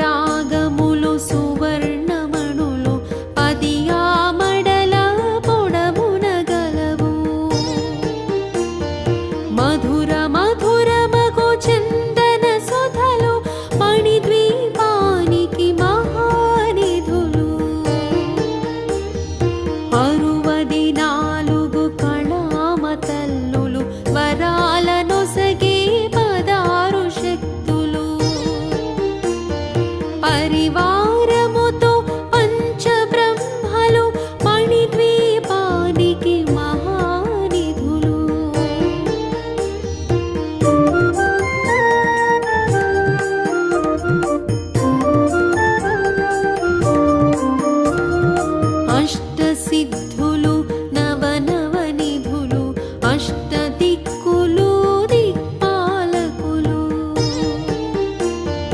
रागमुलु सुवर्णुलु पद्या मडल पणव न పరివారముతో పంచబ్రహ్మలు మణిద్వీపానికి మహానిధులు. అష్టసిద్ధులు నవనవనిధులు అష్ట